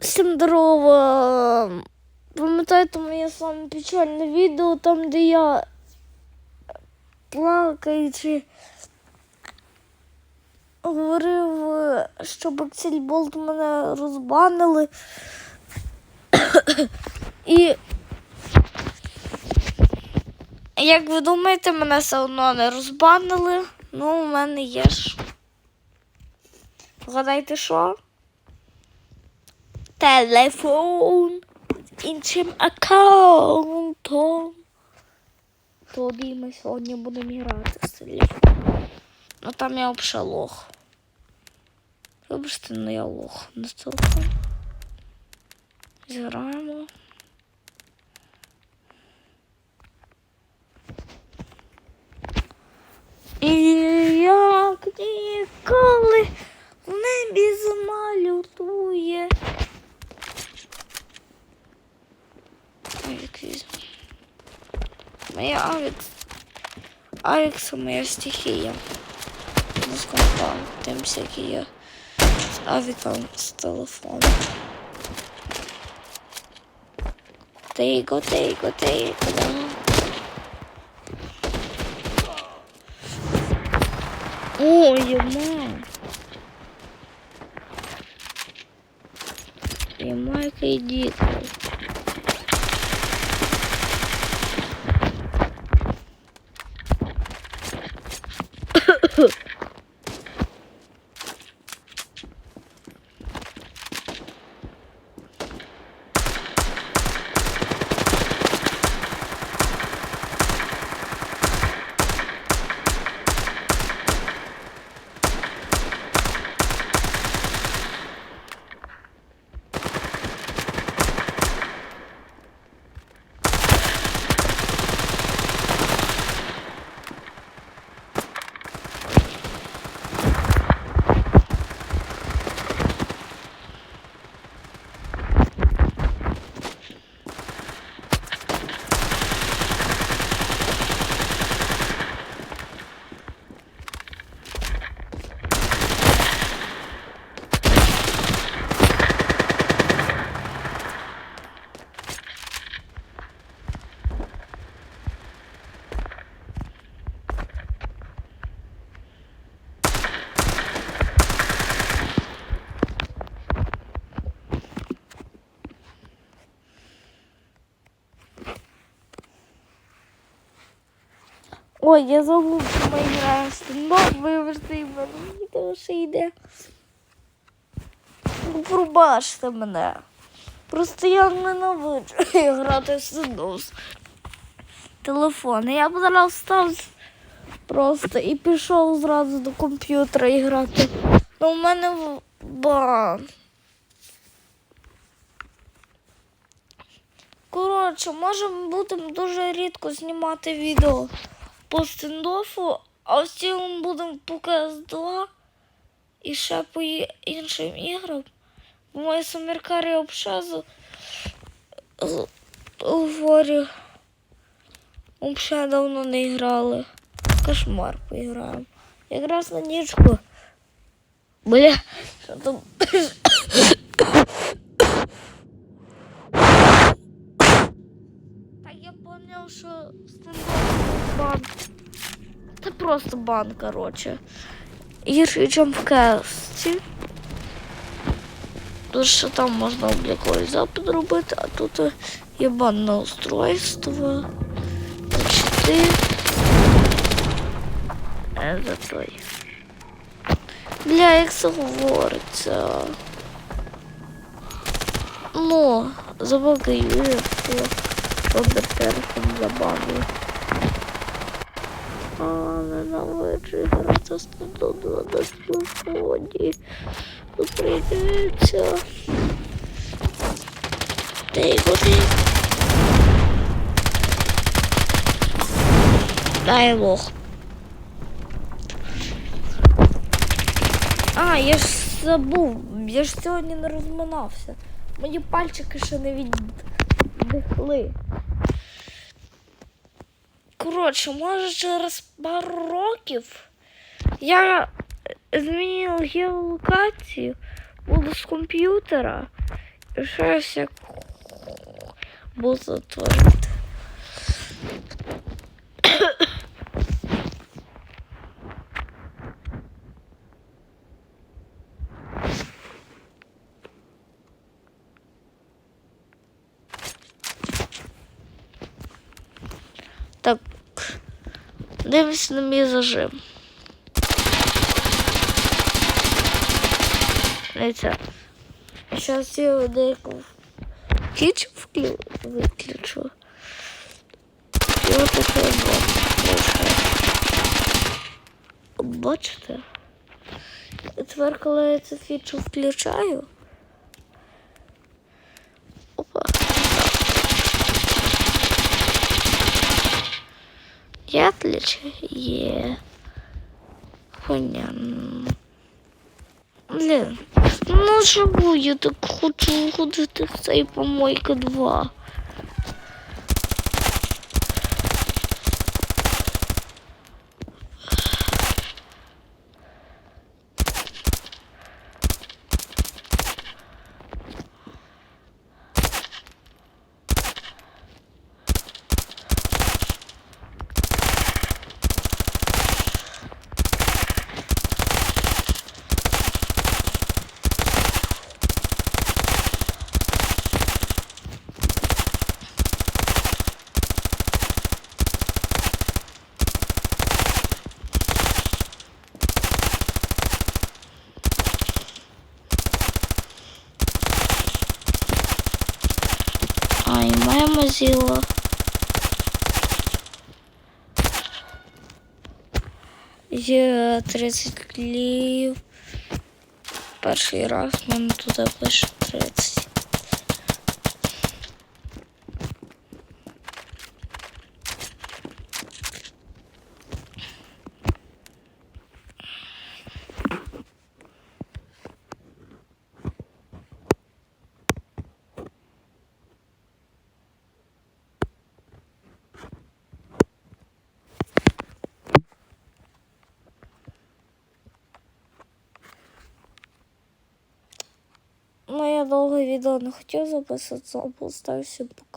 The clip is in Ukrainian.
Всім здорово! Пам'ятаєте моє саме печальне відео, там, де я плакаючи говорив, е, щоб Аксель Болт мене розбанили. І як ви думаєте, мене все одно не розбанили. Ну, у мене є ж. Вгадайте, що? Телефон іншим аккаунтом. Тоді ми сьогодні будемо грати з телефоном. Ну там я взагалі лох. Вибачте, ну я лох на телефон. Зіграємо. І як ніколи в небі зима Моя Авікс. Авікс моя стихія. Не з компа, тим всякі є. З Авіком з телефону. Тейко, тейко, тейко, да. Ой, ема. Ема, cook. Ой, я забув, що ми граємо в стендап, вибачте, і в мене відео ще йде. Ну, пробачте мене. Просто я ненавиджу грати в стендап з телефону. Я б зараз встав просто і пішов зразу до комп'ютера і грати. Ну, у мене бан. Коротше, може ми будемо дуже рідко знімати відео по стендофу, а всі ми будемо по КС2 і ще по іншим іграм. Бо моя Саміркарі обшазу говорю. Взагалі давно не грали. Кошмар поіграємо. Якраз на нічку. Бля, що там. Так я понял, що стендап бан. Це просто бан, короче. Гірший, ніж в кесті. Тому що там можна обліковий запит робити, а тут є банне устройство. Почти. Е, той. Бля, як це говориться. Ну, забагаю, робить телефон забавлю. А, ненавиджу грати з додому на телефоні. Тут прийдеться. Дай води. Дай лох. А, я ж забув. Я ж сьогодні не розминався. Мої пальчики ще не віддихли. Коротше, може через пару років я змінив геолокацію, буду з комп'ютера і щось як буду творити. Так, дивись на мій зажим. Зараз я деяку кіч вклю... виключу. І от таке вийшло. Бачите? Тепер, коли я цю фічу включаю. Отличие? Є. Хуйня. Блін, ну чому я так хочу ходити в цей помойка 2? Моя. Є 30 клів. Перший раз нам туди пише 30. Ну, я довго відео не хотів записувати, тому поставився пока.